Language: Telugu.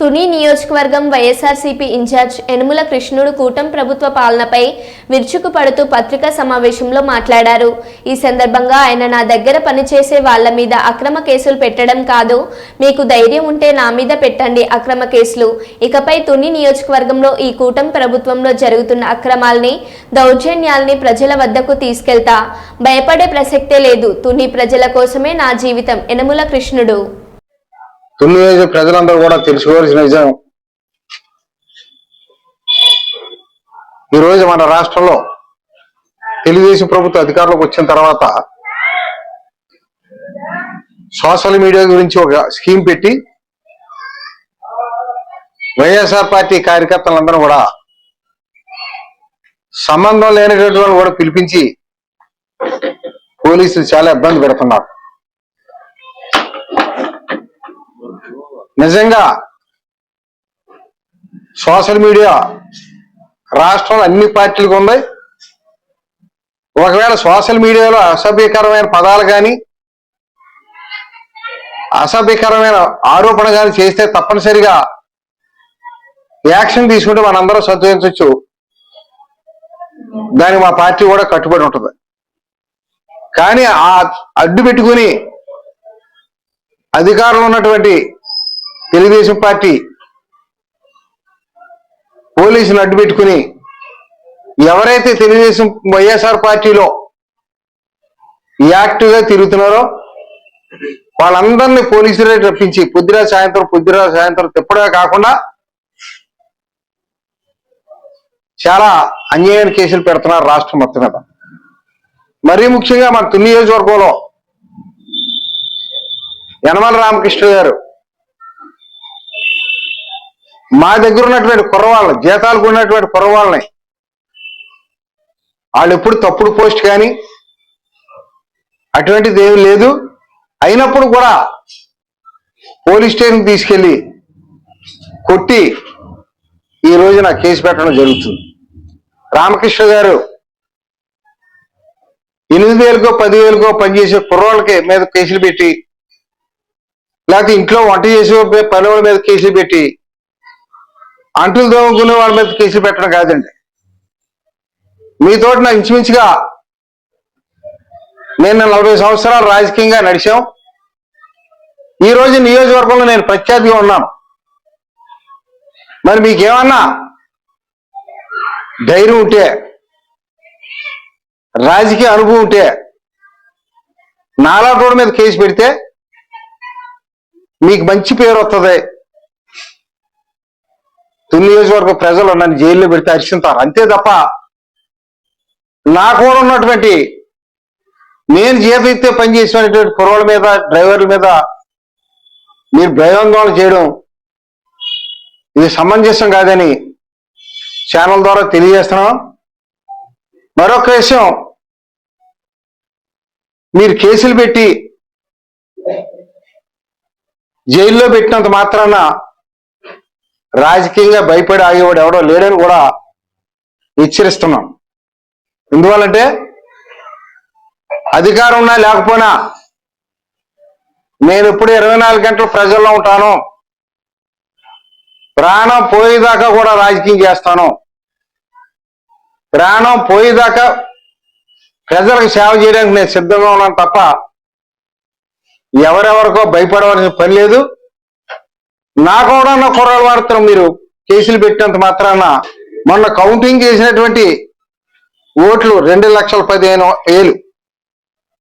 తుని నియోజకవర్గం వైఎస్ఆర్సీపీ ఇన్ఛార్జ్ యనుమల కృష్ణుడు కూటం ప్రభుత్వ పాలనపై విరుచుకుపడుతూ పత్రికా సమావేశంలో మాట్లాడారు. ఈ సందర్భంగా ఆయన నా దగ్గర పనిచేసే వాళ్ళ మీద అక్రమ కేసులు పెట్టడం కాదు. మీకు ధైర్యం ఉంటే నా మీద పెట్టండి అక్రమ కేసులు. ఇకపై తుని నియోజకవర్గంలో ఈ కూటం ప్రభుత్వంలో జరుగుతున్న అక్రమాల్ని దౌర్జన్యాల్ని ప్రజల వద్దకు తీసుకెళ్తా. భయపడే ప్రసక్తే లేదు. తుని ప్రజల కోసమే నా జీవితం. యనుమల కృష్ణుడు తుని ప్రజలందరూ కూడా తెలుసుకోవాల్సిన నిజం ఈరోజు మన రాష్ట్రంలో తెలుగుదేశం ప్రభుత్వ అధికారంలోకి వచ్చిన తర్వాత సోషల్ మీడియా గురించి ఒక స్కీమ్ పెట్టి వైఎస్ఆర్ పార్టీ కార్యకర్తలందరూ కూడా సంబంధం లేనటువంటి వాళ్ళు కూడా పిలిపించి పోలీసులు చాలా ఇబ్బంది పెడుతున్నారు. నిజంగా సోషల్ మీడియా రాష్ట్రంలో అన్ని పార్టీలకు ఉన్నాయి. ఒకవేళ సోషల్ మీడియాలో అసభ్యకరమైన పదాలు కానీ అసభ్యకరమైన ఆరోపణ కానీ చేస్తే తప్పనిసరిగా యాక్షన్ తీసుకుంటే మనందరం సంతోషించవచ్చు దానికి మా పార్టీ కూడా కట్టుబడి ఉంటుంది. కానీ ఆ అడ్డు పెట్టుకుని అధికారంలో ఉన్నటువంటి తెలుగుదేశం పార్టీ పోలీసులు అడ్డు పెట్టుకుని ఎవరైతే తెలుగుదేశం వైఎస్ఆర్ పార్టీలో యాక్టివ్గా తిరుగుతున్నారో వాళ్ళందరినీ పోలీసులే రప్పించి పొద్దురా సాయంత్రం పొద్దురా సాయంత్రం తిప్పడమే కాకుండా చాలా అన్యాయమైన కేసులు పెడుతున్నారు రాష్ట్రం మొత్తం మీద. మరీ ముఖ్యంగా మన తుని నియోజకవర్గంలో యనమల రామకృష్ణ గారు మా దగ్గర ఉన్నటువంటి కుర్రవాళ్ళని జీతాలకు ఉన్నటువంటి కుర్రవాళ్ళని వాళ్ళు ఎప్పుడు తప్పుడు పోస్ట్ కానీ అటువంటిది ఏమి లేదు. అయినప్పుడు కూడా పోలీస్ స్టేషన్ తీసుకెళ్ళి కొట్టి ఈ రోజున కేసు పెట్టడం జరుగుతుంది. రామకృష్ణ గారు ఎనిమిది వేలకో పదివేలకో పనిచేసే కుర్రోళ్ళకి మీద కేసులు పెట్టి లేకపోతే ఇంట్లో వంట చేసే పని వాళ్ళ మీద కేసులు పెట్టి అంటులు దోముకునే వాళ్ళ మీద కేసులు పెట్టడం కాదండి. మీతో నాకు ఇంచుమించుగా నేను నలభై సంవత్సరాలు రాజకీయంగా నడిచాం. ఈ రోజు నియోజకవర్గంలో నేను ప్రఖ్యాతిగా ఉన్నాను. మరి మీకేమన్నా ధైర్యం ఉంటే రాజకీయ అనుభవం ఉంటే నాలా రోడ్డు మీద కేసు పెడితే మీకు మంచి పేరు వస్తుంది తుని నియోజకవర్గ ప్రజలు నన్ను జైల్లో పెడితే హర్షింతారు అంతే తప్ప నా కూడా ఉన్నటువంటి నేను జీతయితే పనిచేసినటువంటి కుర్రోళ్ళ మీద డ్రైవర్ల మీద మీరు భయాందోళన చేయడం ఇది సమంజసం కాదని ఛానల్ ద్వారా తెలియజేస్తున్నాం. మరొక విషయం మీరు కేసులు పెట్టి జైల్లో పెట్టినంత మాత్రాన రాజకీయంగా భయపడి ఆగేవాడు ఎవడో లేడని కూడా హెచ్చరిస్తున్నాం. ఎందువల్లంటే అధికారం ఉన్నా లేకపోయినా నేను ఇప్పుడు ఇరవై నాలుగు గంటలు ప్రజల్లో ఉంటాను. ప్రాణం పోయేదాకా కూడా రాజకీయం చేస్తాను. ప్రాణం పోయేదాకా ప్రజలకు సేవ చేయడానికి నేను సిద్ధంగా ఉన్నాను తప్ప ఎవరెవరికో భయపడవలసిన పని లేదు. నా కూడా కుర్రలు కుర్రాల మీరు కేసులు పెట్టినంత మాత్రాన మొన్న కౌంటింగ్ చేసినటువంటి ఓట్లు రెండు లక్షల పదిహేను వేలు.